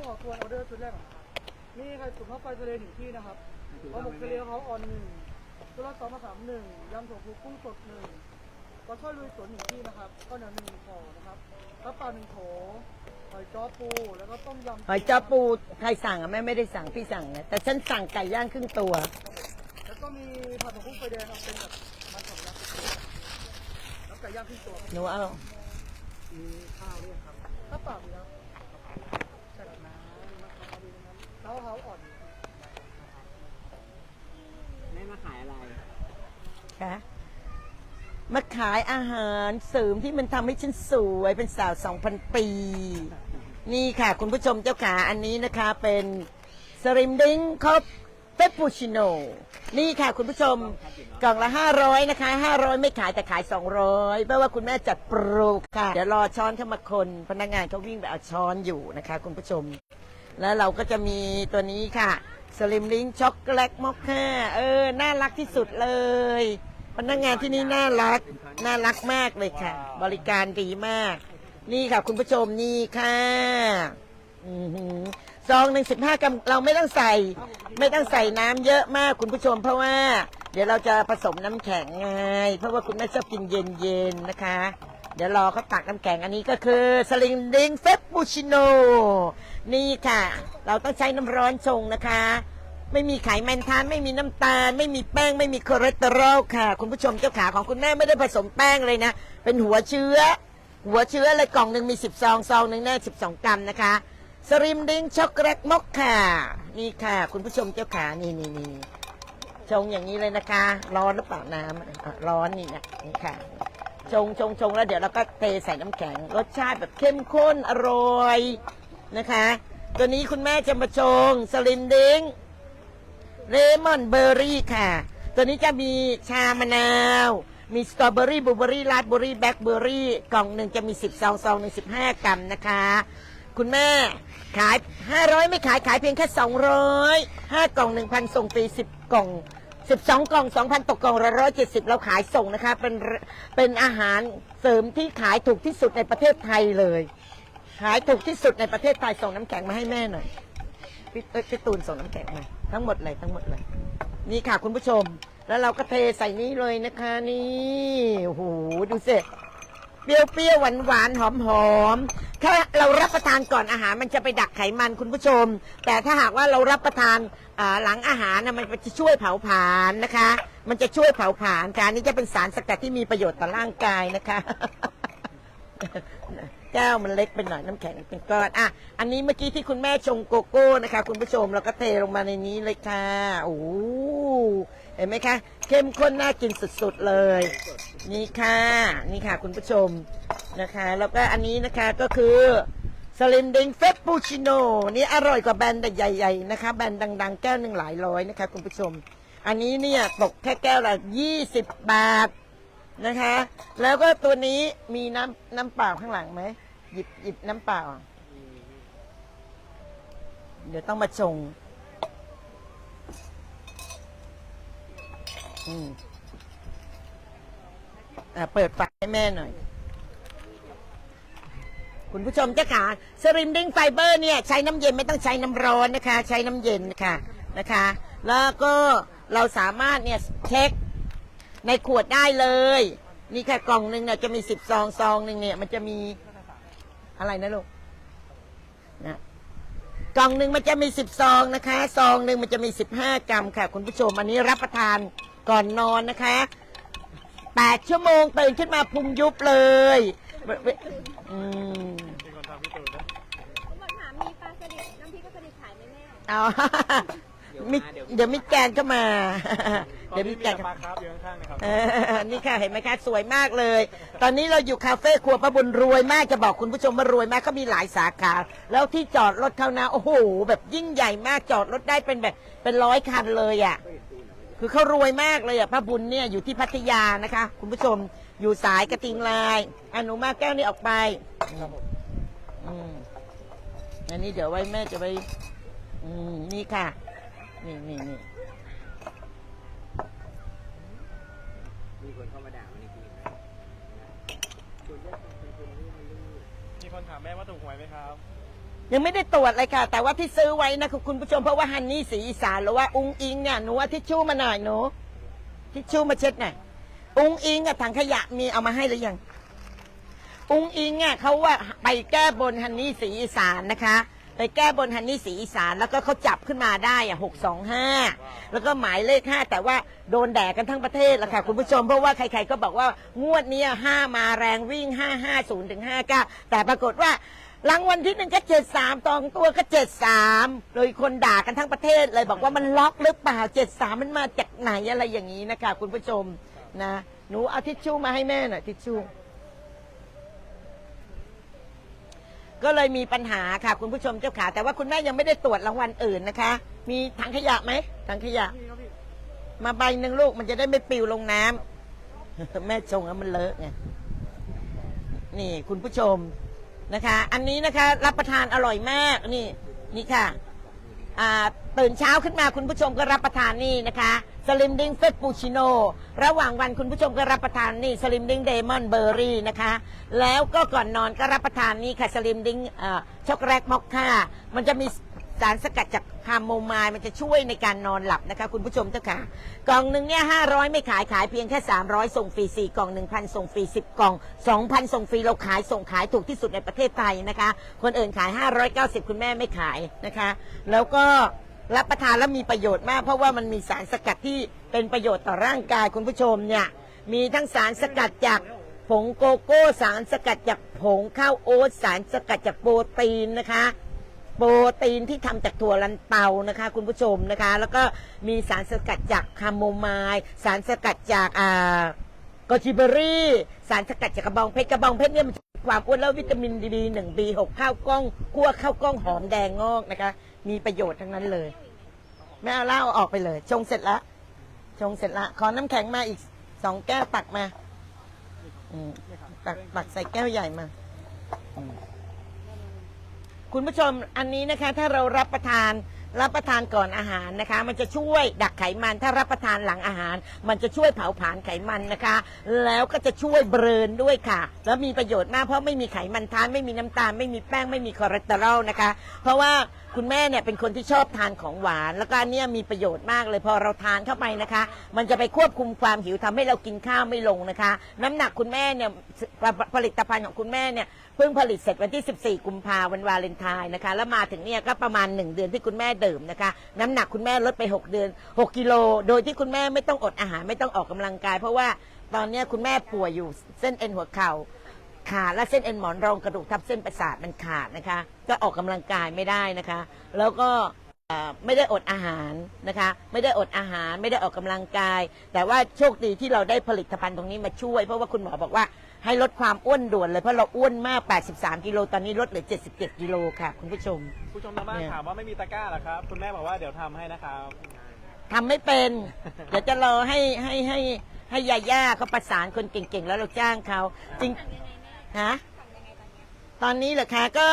ต้องขอทวนออเดอร์ชุดแรกก่อนนะครับนี่ไข่ตุ๋นข้าวไฟทะเลหนึ่งที่นะครับปลาหมึกทะเลเขาออนหนึ่งชุดละสองมาสามหนึ่งยำถั่วพูกุ้งสดหนึ่งปลาช่อนลุยสวนหนึ่งที่นะครับข้าวเหนียวหนึ่งห่อนะครับกระเป๋าหนึ่งโถหอยจ้อปูแล้วก็ต้มยำหอยจ้อปูใครสั่งอะแม่ไม่ได้สั่งพี่สั่งนะแต่ฉันสั่งไก่ย่างครึ่งตัว แล้วก็มีผัดผักบุ้งไฟแดงเอาเป็นแบบมันสำลักแล้วไก่ย่างครึ่งตัวหนูเอามีข้าวด้วยครับข้าวเปล่ามีครับใส่น้ำนะครับดี นะครับแล้วเขาอ่อนแม่มาขายอะไร คะมาขายอาหารเสริมที่มันทำให้ฉันสวยเป็นสาวสองพันปี นี่ค่ะ คุณผู้ชมเจ้าขาอันนี้นะคะเป็นสริมดิ้งคอปเปปปูชิโนนี่ค่ะ คุณผู้ชมกล่องละ 500 นะคะ 500 ไม่ขายแต่ขาย 200เพราะว่าคุณแม่จัดโปรค่ะ เดี๋ยวรอช้อนเข้ามาคน พนักงานเขาวิ่งไปเอาช้อนอยู่นะคะ คุณผู้ชม แล้วเราก็จะมีตัวนี้ค่ะสลิมลิงช็อกโกแลตมอคค่าเออ น่ารักที่สุดเลยพนักงานที่นี่น่ารัก น่ารักมากเลยค่ะ บริการดีมาก นี่ค่ะ คุณผู้ชมนี่ค่ะอือหือซองหนึ่งสิบห้ากรัมเราไม่ต้องใส่ ไม่ต้องใส่น้ำเยอะมากคุณผู้ชมเพราะว่า เดี๋ยวเราจะผสมน้ำแข็งไงเพราะว่าคุณแม่ชอบกินเย็นๆนะคะ เดี๋ยวรอเขาตักน้ำแข็งอันนี้ก็คือสลิงดิงเฟปปูชิโน นี่ค่ะ เราต้องใช้น้ำร้อนชงนะคะ ไม่มีไขมันทานไม่มีน้ำตาล ไม่มีแป้ง ไม่มีคอเลสเตอรอลค่ะ คุณผู้ชมเจ้าขาของคุณแม่ไม่ได้ผสมแป้งเลยนะ เป็นหัวเชื้อ หัวเชื้อเลยกล่องหนึ่งมีสิบซองซองหนึ่งแน่สิบสองกรัมนะคะสลิมดิงช็อกโกแลตมอคค่ะ นี่ค่ะ คุณผู้ชมเจ้าขานี่นี่นี่ชงอย่างนี้เลยนะคะ ร้อนหรือเปล่าน้ำร้อนนี่นะนี่ค่ะชงชงชงแล้วเดี๋ยวเราก็เทใส่น้ำแข็ง รสชาติแบบเข้มข้นอร่อย นะคะ ตัวนี้คุณแม่จะมาชงสลินดิงเลมอนเบอร์รี่ค่ะ ตัวนี้จะมีชามะนาว มีสตรอเบอรี่บลูเบอรี่ราสเบอรี่แบล็คเบอรี่กล่องหนึ่งจะมี 10ซองซองหนึ่ง15กรัมนะคะ คุณแม่ขาย 500 ไม่ขายขายเพียงแค่ 200 5 กล่อง 1,000 ส่งฟรี10 กล่อง 12 กล่อง 2,000ตกกล่องละ170 เราขายส่งนะคะ เป็นเป็นอาหารเสริมที่ขายถูกที่สุดในประเทศไทยเลย ขายถูกที่สุดในประเทศไทยส่งน้ำแข็งมาให้แม่หน่อยพี่เอ้ยพี่ตูนส่งน้ำแข็งมาทั้งหมดเลยทั้งหมดเลย นี่ค่ะคุณผู้ชม แล้วเราก็เทใส่นี้เลยนะคะนี่โอ้โหดูสิเปรี้ยวๆหวานๆหอมๆถ้าเรารับประทานก่อนอาหารมันจะไปดักไขมันคุณผู้ชม แต่ถ้าหากว่าเรารับประทานอ่าหลังอาหารนะมันจะช่วยเผาผลาญนะคะ มันจะช่วยเผาผลาญค่ะอันนี่จะเป็นสารสกัดที่มีประโยชน์ต่อร่างกายนะคะ แก้วมันเล็กไปหน่อยน้ำแข็งเป็นก้อนอะอันนี้เมื่อกี้ที่คุณแม่ชงโกโก้นะคะ คุณผู้ชมเราก็เทลงมาในนี้เลยค่ะโอ้โหเห็นไหมคะ เข้มข้นน่ากินสุดๆเลย นี่ค่ะ นี่ค่ะคุณผู้ชมนะคะ แล้วก็อันนี้นะคะก็คือสลิมดิงเฟปปูชิโน่นี่อร่อยกว่าแบรนด์ใหญ่ๆนะคะ แบรนด์ดัง ๆ แก้วหนึ่งหลายร้อยนะคะ คุณผู้ชม อันนี้เนี่ยตกแค่แก้วละ 20 บาท นะคะ แล้วก็ตัวนี้มีน้ำน้ำเปล่าข้างหลังไหมหยิบหยิบน้ำเปล่า เดี๋ยวต้องมาชงอืมอะเปิดไฟให้แม่หน่อย คุณผู้ชมเจ้าขาสริมดิ้งไฟเบอร์เนี่ย ใช้น้ำเย็นไม่ต้องใช้น้ำร้อนนะคะ ใช้น้ำเย็นค่ะนะคะ แล้วก็เราสามารถเนี่ยเช็ค ในขวดได้เลย นี่แค่กล่องหนึ่งเนี่ยจะมีสิบซองซองหนึ่งเนี่ย มันจะมีอะไรนะลูกนะกล่องหนึ่งมันจะมีสิบซองนะคะ ซองหนึ่งมันจะมีสิบห้ากรัมค่ะ คุณผู้ชมอันนี้รับประทานก่อนนอนนะคะแปดชั่วโมงตื่นขึ้นมาพุงยุบเลยอืมเป็นคนทำพี่ตูนนะผมบอกถามมีปลาสลิดน้ำพริกปลาสลิดขายไหมแม่ เอา มิเดี๋ยวมิแกนก็มา เดี๋ยวมิแกนก็ปลาครับอยู่ข้างๆนะครับเออนี่ค่ะเห็นไหมคะสวยมากเลย ตอนนี้เราอยู่คาเฟ่ครัวประบุญรวยมากจะบอกคุณผู้ชมว่ารวยมากเขามีหลายสาขา แล้วที่จอดรถเขานะโอ้โหแบบยิ่งใหญ่มากจอดรถได้เป็นแบบเป็นร้อยคันเลยอะ คือเขารวยมากเลยอะพระบุญเนี่ยอยู่ที่พัทยานะคะ คุณผู้ชมอยู่สายกระทิงลายอนุมาแก้วนี้ออกไปอืมอันนี้เดี๋ยวไว้แม่จะไป อืมนี่ค่ะ นี่นี่นี่ มีคนเข้ามาด่ามันในคลิปนะคุณเลือกเป็นคนที่มันรู้ มีคนถามแม่ว่าถูกหว ยังไม่ได้ตรวจเลยค่ะ แต่ว่าที่ซื้อไว้นะคุณคุณผู้ชมเพราะว่าฮันนี่สีอีสานหรือว่าอุ้งอิงเนี่ยหนูว่าทิชชู่มาหน่อยหนูทิชชู่มาเช็ดหน่อยอุ้งอิงกับถังขยะมีเอามาให้หรือยังอุ้งอิงอะเขาว่าไปแก้บนฮันนี่สีอีสานนะคะ ไปแก้บนฮันนี่สีอีสานแล้วก็เขาจับขึ้นมาได้อะหกสองห้าแล้วก็หมายเลขห้าแต่ว่าโดนแดกกันทั้งประเทศแล้วค่ะคุณผู้ชมเพราะว่าใครๆก็บอกว่างวดนี้ห้ามาแรงวิ่งห้าห้าศูนย์ถึงห้าเก้าแต่ปรากฏว่า รางวัลที่หนึ่งก็เจ็ดสามตองตัวก็เจ็ดสามโดยคนด่ากันทั้งประเทศเลยบอกว่ามันล็อกหรือเปล่าเจ็ดสามมันมาจากไหนอะไรอย่างนี้นะคะ คุณผู้ชมนะหนูเอาทิชชู่มาให้แม่หน่อยทิชชู่ก็เลยมีปัญหาค่ะ คุณผู้ชมเจ้าขาแต่ว่าคุณแม่ยังไม่ได้ตรวจรางวัลอื่นนะคะ มีถังขยะไหมถังขยะ มาใบหนึ่งลูกมันจะได้ไม่ปิวลงน้ำแม่ชงแล้วมันเลอะไงนี่คุณผู้ชม นะคะ อันนี้นะคะรับประทานอร่อยมากนี่นี่ค่ะตื่นเช้าขึ้นมาคุณผู้ชมก็รับประทานนี่นะคะสลิมดิงเฟตปูชิโนระหว่างวันคุณผู้ชมก็รับประทานนี่สลิมดิงเดมอนเบอร์รี่นะคะ แล้วก็ก่อนนอนก็รับประทานนี่ค่ะสลิมดิงช็อกโกแลตมอคค่ามันจะมี สารสกัดจากคาโมไมล์มันจะช่วยในการนอนหลับนะคะ คุณผู้ชมเจ้าค่ะกล่องหนึ่งเนี่ยห้าร้อยไม่ขายขายเพียงแค่300ส่งฟรีสี่กล่อง1,000ส่งฟรี10กล่อง2,000ส่งฟรีเราขายส่งขายถูกที่สุดในประเทศไทยนะคะ คนอื่นขาย590คุณแม่ไม่ขายนะคะ แล้วก็รับประทานแล้วมีประโยชน์มาก เพราะว่ามันมีสารสกัดที่เป็นประโยชน์ต่อร่างกายคุณผู้ชมเนี่ยมีทั้งสารสกัดจากผงโกโก้สารสกัดจากผงข้าวโอ๊ตสารสกัดจากโปรตีนนะคะ โปรตีนที่ทำจากถั่วลันเตานะคะ คุณผู้ชมนะคะ แล้วก็มีสารสกัดจากคาโมไมล์สารสกัดจากอ่ากอจิเบอรี่ สารสกัดจากกระบองเพชรกระบองเพชรเนี่ยมันมีความอ้วนแล้ววิตามินดีหนึ่งบีหกข้าวกล้องคั่วข้าวกล้องหอมแดงงอกนะคะ มีประโยชน์ทั้งนั้นเลยไม่เอาเหล้าออกไปเลย ชงเสร็จแล้วชงเสร็จละขอน้ำแข็งมาอีกสองแก้วตักมาอืมตักตักใส่แก้วใหญ่มาอืม คุณผู้ชมอันนี้นะคะถ้าเรารับประทานรับประทานก่อนอาหารนะคะ มันจะช่วยดักไขมัน ถ้ารับประทานหลังอาหาร มันจะช่วยเผาผลาญไขมันนะคะ แล้วก็จะช่วยเบรนด้วยค่ะ แล้วมีประโยชน์มากเพราะไม่มีไขมันทานไม่มีน้ำตาล ไม่มีแป้งไม่มีคอเลสเตอรอลนะคะ เพราะว่าคุณแม่เนี่ยเป็นคนที่ชอบทานของหวาน แล้วก็อันเนี้ยมีประโยชน์มากเลยพอเราทานเข้าไปนะคะ มันจะไปควบคุมความหิวทำให้เรากินข้าวไม่ลงนะคะ น้ำหนักคุณแม่เนี่ยผลิตภัณฑ์ของคุณแม่เนี่ย พิ่งผลิตเสร็จวันที่ 14 กุมภาวันวาเลนไทน์นะคะ แล้วมาถึงเนี่ยก็ประมาณ 1 เดือนที่คุณแม่ดื่มนะคะ น้ำหนักคุณแม่ลดไป 6 เดือน 6 กิโล โดยที่คุณแม่ไม่ต้องอดอาหารไม่ต้องออกกำลังกาย เพราะว่าตอนเนี้ยคุณแม่ป่วยอยู่เส้นเอ็นหัวเข่าขาดและเส้นเอ็นหมอนรองกระดูกทับเส้นประสาทมันขาดนะคะ ก็ออกกำลังกายไม่ได้นะคะ แล้วก็เอ่อไม่ได้อดอาหารนะคะ ไม่ได้อดอาหารไม่ได้ออกกำลังกาย แต่ว่าโชคดีที่เราได้ผลิตภัณฑ์ตรงนี้มาช่วย เพราะว่าคุณหมอบอกว่า ให้ลดความอ้วนด่วนเลยเพราะเราอ้วนมาก 83 กิโลตอนนี้ลดเหลือ 77 กิโลค่ะ คุณผู้ชม ผู้ชมทางบ้านเนี่ยถามว่าไม่มีตะกร้าเหรอครับ คุณแม่บอกว่าเดี๋ยวทำให้นะครับ ทำไม่เป็น เดี๋ยวจะรอให้ให้ให้ให้ยาย่าเขาประสานคนเก่งๆ แล้วเราจ้างเขาจริงสั่งยังไงแม่ฮะสั่งยังไงตอนเนี้ยตอนนี้เหรอคะก็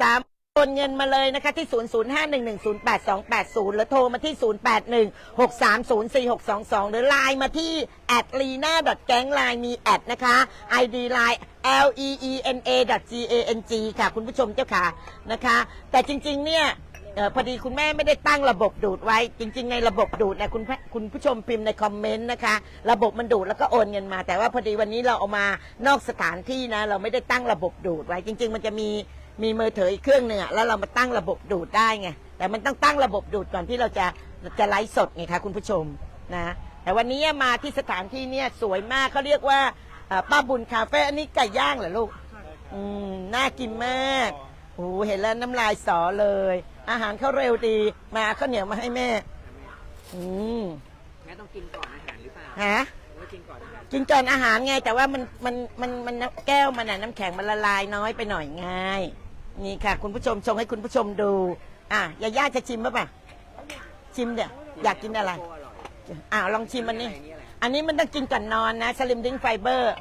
สามโอ นเงินมาเลยนะคะที่ 0 0 5 1 1 0 8 2 8 0 หรือโทรมาที่ 0 8 1 6 3 0 4 6 2 2 หรือไลน์มาที่ at lina gang ไลน์มีแอดนะคะ id line l e e n a g a n g ค่ะ คุณผู้ชมเจ้าค่ะนะคะ แต่จริง ๆ เนี่ยออพอดีคุณแม่ไม่ได้ตั้งระบบดูดไว้ จริง ๆ ในระบบดูดนะคุณคุณผู้ชมพิมพ์ในคอมเมนต์นะคะ ระบบมันดูดแล้วก็โอนเงินมา แต่ว่าพอดีวันนี้เราเอามานอกสถานที่นะ เราไม่ได้ตั้งระบบดูดไว้ จริง ๆ มันจะมี มีมือถืออีกเครื่องหนึ่งอะแล้วเรามาตั้งระบบดูดได้ไงแต่มันต้องตั้งระบบดูดก่อนที่เราจะจะไลฟ์สดไงคะคุณผู้ชมนะแต่วันนี้มาที่สถานที่เนี่ยสวยมากเขาเรียกว่าเอ่อป้าบุญคาเฟ่อันนี้ไก่ย่างเหรอลูกอืมน่ากินมากโอ้โหเห็นแล้วน้ำลายสอเลย อาหารเขาเร็วดี มาข้าวเหนียวมาให้แม่ อืมแม่ต้องกินก่อนอาหารหรือเปล่าฮะ หรือว่ากินก่อนอาหารกินก่อนอาหารไงแต่ว่ามันมันมันมันน้ำแก้วมันน่ะน้ำแข็งมันละลายน้อยไปหน่อยไง นี่ค่ะ คุณผู้ชมชงให้คุณผู้ชมดู อะยาย่าจะชิมป่ะปะชิมเดี๋ยวอยากกินอะไรโอ้อร่อยอะลองชิมอันนี้อันนี้อะไรอันนี้มันต้องกินก่อนนอนนะสลิมดิ้งไฟเบอร์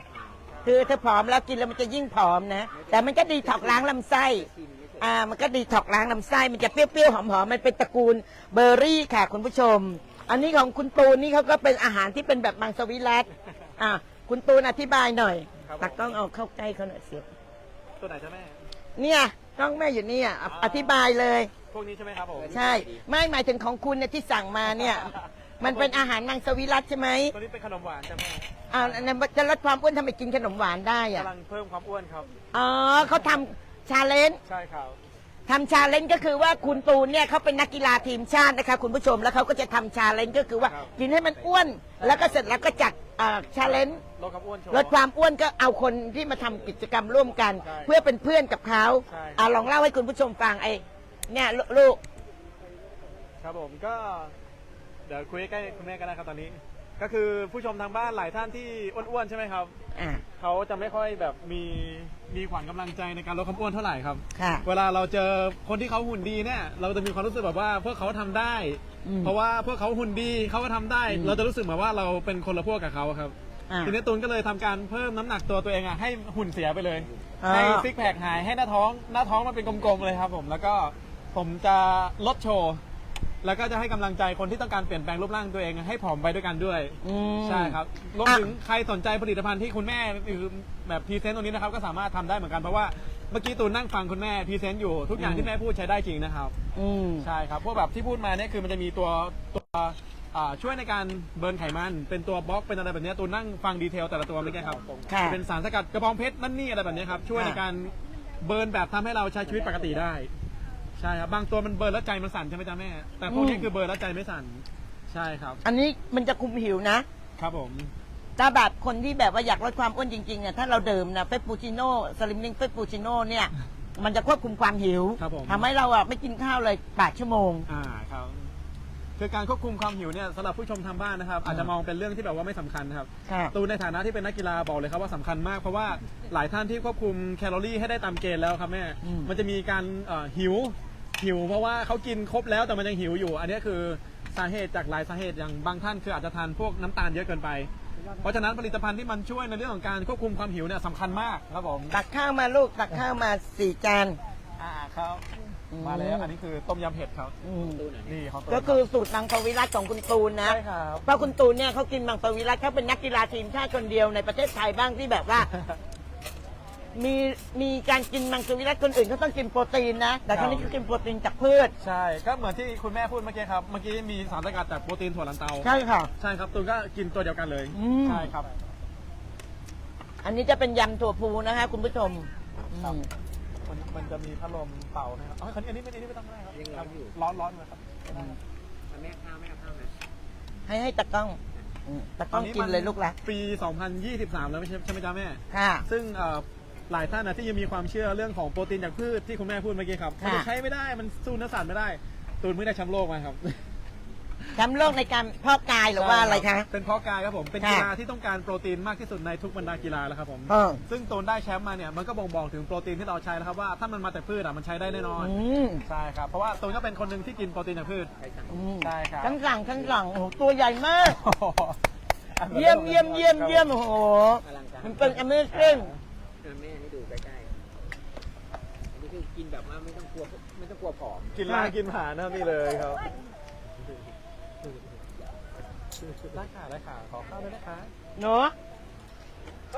คือถ้าผอมแล้วกินแล้วมันจะยิ่งผอมนะ แต่มันก็ดีถอกล้างลำไส้ชิมไม่ใช่อ่า มันก็ดีถอกล้างลำไส้ มันจะเปรี้ยวๆหอมๆ มันเป็นตระกูลเบอร์รี่ค่ะ คุณผู้ชม อันนี้ของคุณตูนนี่เขาก็เป็นอาหารที่เป็นแบบมังสวิรัตอ่าคุณตูนอธิบายหน่อยครับผมตักกล้องเอาเข้าใกล้เขาหน่อยเสียตัวไหนจ้ะแม่ เนี่ย น้องแม่อยู่นี่อะออธิบายเลย พวกนี้ใช่ไหมครับผมใช่ ไม่หมายถึงของคุณเนี่ยที่สั่งมาเนี่ย มันเป็นอาหารมังสวิรัตใช่ไหมตัวนี้เป็นขนมหวานใช่ไหมอ่าอันนั้นจะลดความอ้วนทำไมกินขนมหวานได้อะกำลังเพิ่มความอ้วนครับอ๋อเขาทำชาเลนจ์ใช่ครับทำชาเลนจ์ก็คือว่าคุณตูนเนี่ยเขาเป็นนักกีฬาทีมชาตินะคะคุณผู้ชมแล้วเขาก็จะทำชาเลนจ์ก็คือว่าครับกินให้มันอ้วน แล้วก็เสร็จแล้วก็จัดชาเลนจ์ ลดความอ้วนโชว์ ลดความอ้วนก็เอาคนที่มาทำกิจกรรมร่วมกัน ใช่เพื่อเป็นเพื่อนกับเขาใช่ อ่าลองเล่าให้คุณผู้ชมฟังไอ้เนี่ยลูลูกครับผมก็เดี๋ยวคุยใกล้คุณแม่กันนะครับตอนนี้ ก็คือผู้ชมทางบ้านหลายท่านที่อ้วนๆใช่ไหมครับอ่าเขาจะไม่ค่อยแบบมีมีขวัญกำลังใจในการลดความอ้วนเท่าไหร่ครับ ค่ะ เวลาเราเจอคนที่เขาหุ่นดีเนี่ยเราจะมีความรู้สึกแบบว่าพวกเขาทำได้ อืมเพราะว่าพวกเขาหุ่นดีเขาก็ทำได้ อืม เราจะรู้สึกเหมือนว่าเราเป็นคนละพวกกับเขาครับ อ่าทีนี้ตูนก็เลยทำการเพิ่มน้ำหนักตัวตัวเองอะให้หุ่นเสียไปเลย อ่า ให้ซิกแพคหายให้หน้าท้อง หน้าท้องมันเป็นกลมๆเลยครับผมแล้วก็ผมจะลดโชว์ แล้วก็จะให้กำลังใจคนที่ต้องการเปลี่ยนแปลงรูปร่างตัวเอง ให้ผอมไปด้วยกันด้วย อืม ใช่ครับรวมอะถึงใครสนใจผลิตภัณฑ์ที่คุณแม่หรือแบบพรีเซนต์ตรงนี้นะครับ ก็สามารถทำได้เหมือนกันเพราะว่าเมื่อกี้ตูนนั่งฟังคุณแม่พรีเซนต์อยู่ทุกอย่างที่แม่พูดใช้ได้จริงนะครับ อืม ใช่ครับ พวกแบบที่พูดมาเนี่ยคือมันจะมีตัวตัว อ่าช่วยในการเบิร์นไขมัน เป็นตัวบล็อกเป็นอะไรแบบเนี้ยตูนนั่งฟังดีเทลแต่ละตัวเมื่อกี้ครับค่ะเป็นสารสกัดกระบองเพชรนั่นนี่อะไรแบบเนี้ยครับช่วยในการเบิร์นแบบทำให้เราใช้ชีวิตปกติได้ใช่ครับบางตัวมันเบิร์นแล้วใจมันสั่นใช่ไหมจ๊ะแม่ แต่พวกนี้อืมคือเบิร์นแล้วใจไม่สั่นใช่ครับ อันนี้มันจะคุมหิวนะ ครับผมถ้าแบบคนที่แบบว่าอยากลดความอ้วนจริงๆอะถ้าเราดื่มนะเฟปปูชิโน่สลิมลิงเฟปปูชิโน่เนี่ย มันจะควบคุมความหิวครับผมทำให้เราอะไม่กินข้าวเลยแปดชั่วโมง อ่าครับ คือการควบคุมความหิวเนี่ยสำหรับผู้ชมทางบ้านนะครับ อาจจะมองเป็นเรื่องที่แบบว่าไม่สำคัญนะครับค่ะ ตูนในฐานะที่เป็นนักกีฬาบอกเลยครับว่าสำคัญมาก เพราะว่าหลายท่านที่ควบคุมแคลอรี่ให้ได้ตามเกณฑ์แล้วครับแม่อืม มันจะมีการเอ่อหิวหิว เพราะว่าเขากินครบแล้วแต่มันยังหิวอยู่ อันนี้คือสาเหตุจากหลายสาเหตุอย่างบางท่านคืออาจจะทานพวกน้ำตาลเยอะเกินไป เพราะฉะนั้นผลิตภัณฑ์ที่มันช่วยในเรื่องของการควบคุมความหิวเนี่ยสำคัญมากครับผมตักข้าวมาลูกตักข้าวมาสี่จานอ่าครับอื มมาแล้ว อันนี้คือต้มยำเผ็ดครับ อืมนี่เขาก็คือสูตรมังสวิรัตของคุณตูนนะใช่ครับเพราะคุณตูนเนี่ยเขากินมังสวิรัตเขาเป็นนักกีฬาทีมชาติคนเดียวในประเทศไทยบ้างที่แบบว่า มีมีการกินมังสวิรัตคนอื่นเขาต้องกินโปรตีนนะ แต่ครั้นี้เขากินโปรตีนจากพืช ใช่ ก็เหมือนที่คุณแม่พูดเมื่อกี้ครับ เมื่อกี้มีสารสกัดจากโปรตีนถั่วลันเตา ใช่ค่ะ ใช่ครับตูนก็กินตัวเดียวกันเลย อืม ใช่ครับ อันนี้จะเป็นยำถั่วพูนะคะคุณผู้ชมอืม มันมันจะมีพัดลมเป่านะครับอ๋อคันนี้อันนี้ไม่อันนี้ไม่ต้องได้ครับยังร้อนอยู่ ร้อนร้อนเลยครับแม่ข้าวแม่ข้าวนะให้ให้ตะกล้องอืมตะกล้องกินเลยลูกละปี 2023 แล้วไม่ใช่ใช่ไหมจ๊ะแม่ ค่ะ ซึ่งเอ่อหลายท่านนะที่ยังมีความเชื่อเรื่องของโปรตีนจากพืชที่คุณแม่พูดเมื่อกี้ครับค่ะมันจะใช้ไม่ได้มันสู้เนื้อสัตว์ไม่ได้ ตูนเพิ่งได้แชมป์โลกมาครับ แชมป์โลกในการเพาะกายหรือว่าอะไรคะ เป็นเพราะกายครับผม เป็นค่ะกีฬาที่ต้องการโปรตีนมากที่สุดในทุกบรรดากีฬาแล้วครับผม เออ ซึ่งตูนได้แชมป์มาเนี่ยมันก็บ่งบอกถึงโปรตีนที่เราใช้แล้วครับว่าถ้ามันมาแต่พืชอะมันใช้ได้แน่นอน อืมใช่ครับ เพราะว่าตูนก็เป็นคนหนึ่งที่กินโปรตีนจากพืชใครสั่งอืมใช่ครับ ทั้งหลังทั้งหลังโอ้โหตัวใหญ่มาก เยี่ยมเยี่ยมเยี่ยมเยี่ยมโอ้โหอลังการมันเป็น amazing เออแม่ให้ดูใกล้ๆอันนี้คือกินแบบว่าไม่ต้องกลัวไม่ต้องกลัวผอม กินล่างกินผ่านนะครับนี่เลยครับ ได้ค่ะได้ค่ะขอข้าวด้วยนะคะเนาะ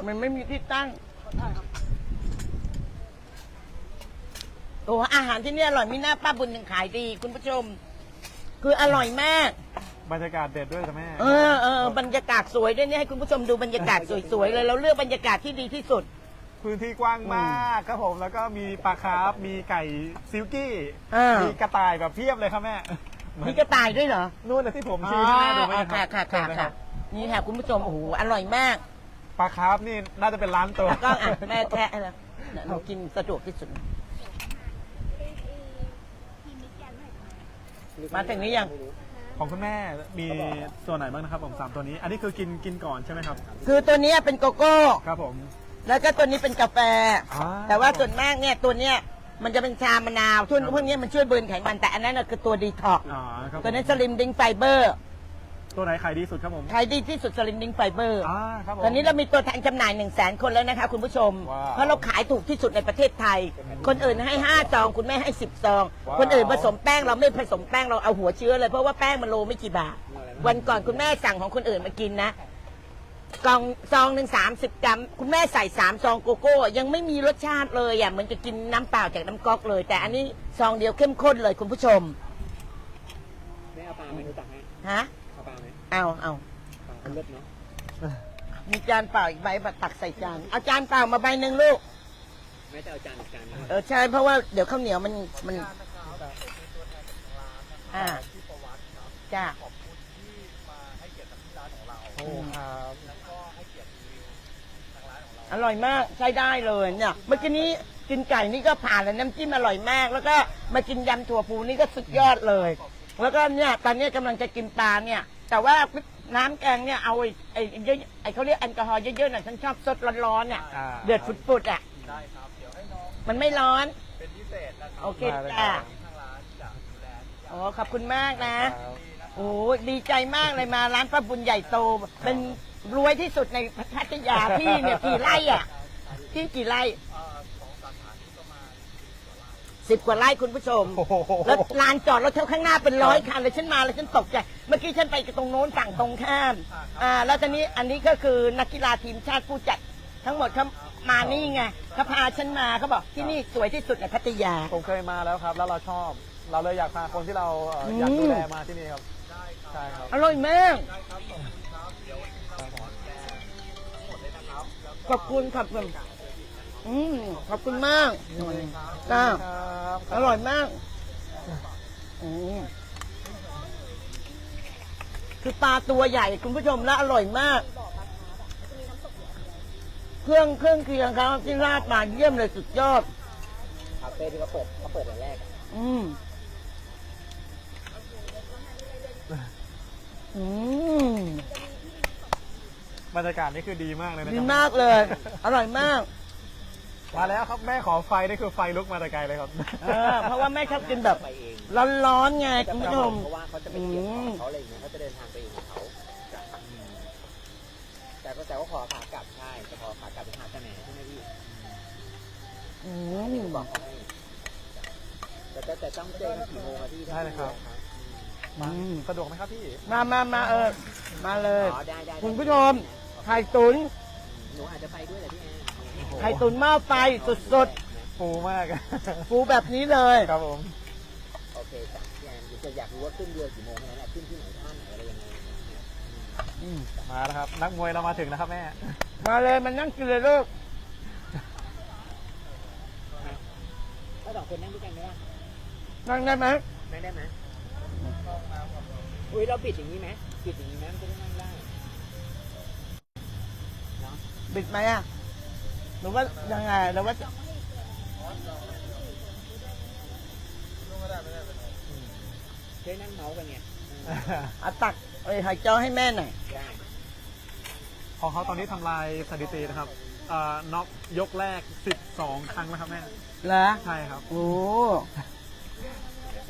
มันไม่มีที่ตั้งโอ้อาหารที่นี่อร่อยมีหน้าป้าบุญยังขายดี คุณผู้ชม คืออร่อยมาก บรรยากาศเด็ดด้วยจ้ะแม่เออเออบรรยากาศสวยด้วยเนี่ยให้คุณผู้ชมดูบรรยากาศสวยๆเลยเราเลือกบรรยากาศที่ดีที่สุด พื้นที่กว้างมากครับผมแล้วก็มีปลาคาร์ฟมีไก่ซิลกี้อ่ามีมีกระต่ายแบบเพียบเลยครับแม่ มีกระต่ายด้วยเหรอนู่นนะที่ผมอ๋อชี้ให้แม่ดูไหมค่ะค่ะค่ะค่ะนี่ค่ะคุณผู้ชมโอ้โหอร่อยมากปลาคาร์ฟนี่น่าจะเป็นร้านตัวแล้วก็อะแม่แทะแล้วเรากินสะดวกที่สุด มาถึงหรือยัง ของคุณแม่มีตัวไหนบ้างนะครับผมสามตัวนี้ อันนี้คือกินกินก่อนใช่ไหมครับ คือตัวเนี้ยเป็นโกโก้ ครับผม แล้วก็ตัวนี้เป็นกาแฟอ่าแต่ว่าส่วนมากเนี่ยตัวเนี้ย มันจะเป็นชามะนาวทุนพวกเนี้ยมันช่วยเบิร์นไขมันแต่อันนั้นน่ะคือตัวดีท็อกซ์อ๋อครับผมตัวนี้สลิมดิงไฟเบอร์ตัวไหนขายดีสุดครับผมขายดีที่สุดสลิมดิงไฟเบอร์อ่าครับผม ตอนนี้เรามีตัวแทนจำหน่าย1นึ่งแสนคนแล้วนะคะคุณผู้ชม ว้าวเพราะเราขายถูกที่สุดในประเทศไทย คนอื่นให้ 5 ซอง คุณแม่ให้ 10 ซอง ว้าว คนอื่นผสมแป้งเราไม่ผสมแป้งเราเอาหัวเชื้อเลยเพราะว่าแป้งมันโลไม่กี่บาท วันก่อนคุณแม่สั่งของคนอื่นมากินนะ กล่องซองหนึ่งสามสิบกรัม คุณแม่ใส่สามซองโกโก้ ยังไม่มีรสชาติเลยอะเหมือนจะกินน้ำเปล่าจากน้ำก๊อกเลย แต่อันนี้ซองเดียวเข้มข้นเลยคุณผู้ชมไม่เอาปลาไหมรู้ตักให้ฮะเอาปลาไหมเอาเอาปลาเขาเลิศเนาะมีจานเปล่าอีกใบมาตักใส่จานเอาจานเปล่ามาใบหนึ่งลูกแม่จะเอาจานอีกจานนึงเออใช่เพราะว่าเดี๋ยวข้าวเหนียวมันมันอ่าจ้าโอ้ครับ อร่อยมากใช้ได้เลยเนี่ยเมื่อกี้นี้กินไก่นี่ก็ผ่านแล้วน้ำจิ้มอร่อยมาก แล้วก็มากินยำถั่วปูนี่ก็สุดยอดเลย แล้วก็เนี่ยตอนนี้กำลังจะกินปลาเนี่ย แต่ว่าน้ำแกงเนี่ยเอาไอ้ไอ้เยอะไอ้เขาเรียกแอลกอฮอล์เยอะๆหน่อยฉันชอบสดร้อนๆเนี่ยอ่า เดือดฝุดๆอะมันไม่ร้อนโอเคมาเลยจ้าครับโอ้ขอบคุณมากนะ โอ้ดีใจมากเลยมาร้านป้าบุญใหญ่โต เป็น รวยที่สุดในพัทยาที่เนี่ยกี่ไร่อะที่กี่ไร่สิบกว่าไร่คุณผู้ชมโอ้โหแล้วลานจอดรถเท่าข้างหน้าเป็นร้อยคันเลยฉันมาแล้วฉันตกใจ เมื่อกี้ฉันไปตรงโน้นฝั่งตรงข้าม อ่า แล้วตอนนี้อันนี้ก็คือนักกีฬาทีมชาติผู้จัด ทั้งหมดเขามานี่ไงเขาพาฉันมาเขาบอกที่นี่สวยที่สุดในพัทยา ผมเคยมาแล้วครับ แล้วเราชอบ เราเลยอยากพาคนที่เราเอ่ออยากอืมดูแลมาที่นี่ครับ ใช่ครับ อร่อยมาก ขอบคุณขอบคุณอืมขอบคุณมากจ้าครับอร่อยมากอืมคือปลาตัวใหญ่คุณผู้ชมและอร่อยมาก เครื่องเครื่องเคียงครับที่ราดมาเยี่ยมเลยสุดยอดคาเฟ่ที่เขาเปิดเขาเปิดแรกๆอะอืมอืม บรรยากาศนี่คือดีมากเลยนะดีครับมากเลย อร่อยมาก มาแล้วครับแม่ขอไฟนี่คือไฟลุกมาแต่ไกลเลยครับเออเพราะว่าแม่ชอบกินแบบไปเองร้อนๆไงจะคุณไปผู้ชมเพราะว่าเขาจะไปเกี่ยวของเขาอะไรอย่างเงี้ยเขาจะเดินทางไปเองของเขาจ้ะอืมแต่ก็แต่ว่าขอขากลับใช่จะขอขากลับเป็นหาดจะแหนใช่ไหมพี่อืมบอกเขาให้แต่แต่แต่ต้องเจอกันกี่โมงอะพี่ได้เลยครับมาสะดวกไหมครับพี่ มามามาเออ มาเลยอ๋อได้ได้ได้คุณผู้ชม ไข่ตุนหนูอาจจะไปด้วยแหละพี่แอนไข่ตุนหม้อไฟสดฟูมากๆปูแบบนี้เลย ครับผมโอเคจ้ะพี่แอนเดี๋ยวจะอยากรู้ว่าขึ้นเรือกี่โมงแค่นั้นแหละขึ้นที่ไหนท่าไหนอะไรยังไงเนี่ยอืมมาแล้วครับ นักมวยเรามาถึงนะครับแม่ มาเลยมันนั่งกินเลยลูกถ้าสองคนนั่งด้วยกันไหมล่ะนั่งได้ไหมนั่งได้ไหมอุ้ยเราปิดอย่างนี้ไหมปิดอย่างนี้ไหมมันจะได้นั่งได้เนาะบิดไหมอะหรือว่ายังไงหรือว่าช่วยนั่งเมาส์กันไงเอาตักเอ้ยหายจอให้แม่หน่อยได้ของเขาตอนนี้ทำลายสถิตินะครับเอ่อน็อกยกแรก 12 ครั้งแล้วครับแม่ เหรอใช่ครับ โอ้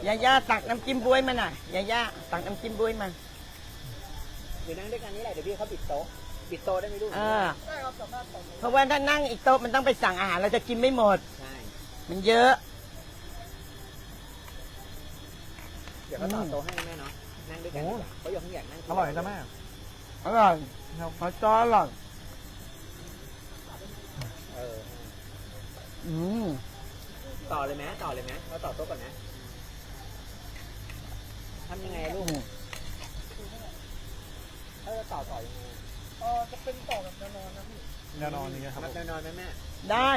ยาย่าตักน้ำจิ้มบวยมาหน่อยยาย่าตักน้ำจิ้มบวยมา เดี๋ยวนั่งด้วยกันนี่แหละเดี๋ยวพี่เขาปิดโต๊ะ ปิดโต๊ะได้ไหมลูกอ่าเพราะว่าถ้านั่งอีกโต๊ะมันต้องไปสั่งอาหารเราจะกินไม่หมด ใช่มันเยอะ เดี๋ยวเขาต่อโต๊ะให้แม่เนาะนั่งด้วยกันดีกว่าเขาอยากอยากนั่งอร่อยนะแม่อร่อยครับหอยจ้ออร่อยเอออืมต่อเลยไหมต่อเลยไหมเราต่อโต๊ะก่อนนะทำยังไงอะลูกถ้าจะต่อต่อยังไง เออจะเป็นต่อแบบแนวนอนนะพี่แน่นอนนี่ครับนับนอนๆไหมแม่ได้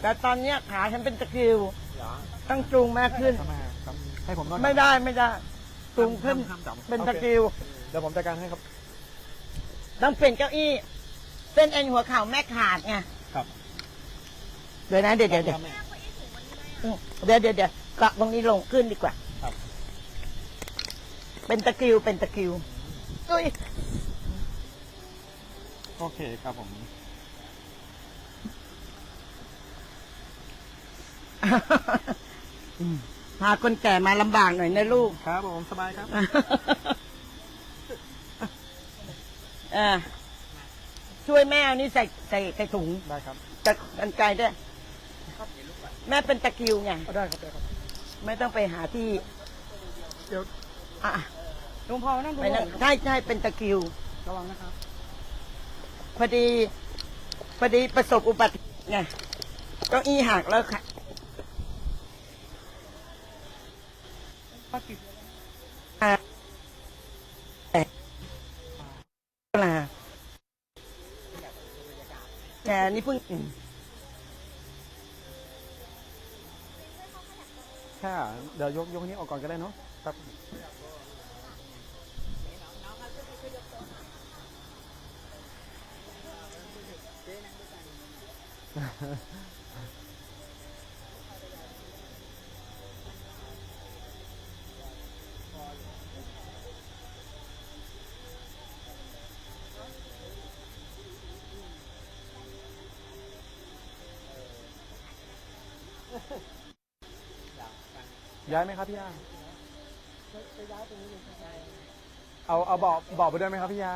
แต่ตอนเนี้ยขาฉันเป็นตะคริว เหรอต้องจูงมากขึ้นครับแม่ครับให้ผมนวดไม่ได้ไม่ได้จูงขึ้นห้ามจับเป็นโอตะคคริว เดี๋ยวผมจัดการให้ครับ ต้องเปลี่ยนเก้าอี้ เส้นเอ็นหัวเข่าแม่ขาดไงครับเดี๋ยวนะเดี๋ยวเดี๋ยวเดี๋ยวแม่อืมเดี๋ยวเดี๋ยวเดี๋ยวเกาะตรงนี้ลงขึ้นดีกว่า ครับ เป็นตะคริวเป็นตะคริวอุ้ย โอเคครับผมอืมพาคนแก่มาลำบากหน่อยนะลูก ครับผมสบายครับ อ่าช่วยแม่เอานี่ใส่ใส่ใส่ถุงได้ครับตะกันไกลด้วยแม่เป็นตะคริวไง เอาได้ครับได้ครับ ไม่ต้องไปหาที่ เดี๋ยวอะหลวงพ่อนั่งดูไปนั่งใช่ใช่เป็นตะคริว ระวังนะครับ พอดี พอดีประสบอุบัติไงเก้าอี้หักแล้วค่ะลาแต่นี่เพิ่งค่ะเดี๋ยวยกยกนี้ออกก่อนก็ได้เนาะครับ ย้ายไหมครับพี่ยาจะย้ายตรงนี้เลยใช่เอาเอาเบาะเบาะไปด้วยไหมครับพี่ยา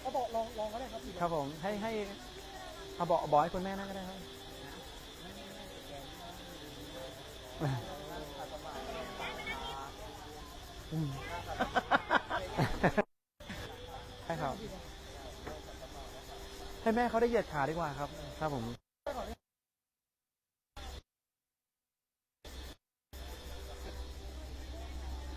เขาบอกลองลองก็ได้ครับครับผมให้ให้ เอาเบาะบอกให้คุณแม่นั่งก็ได้ครับใช่ครับ ให้แม่เขาได้เหยียดขาดีกว่าครับ ครับผม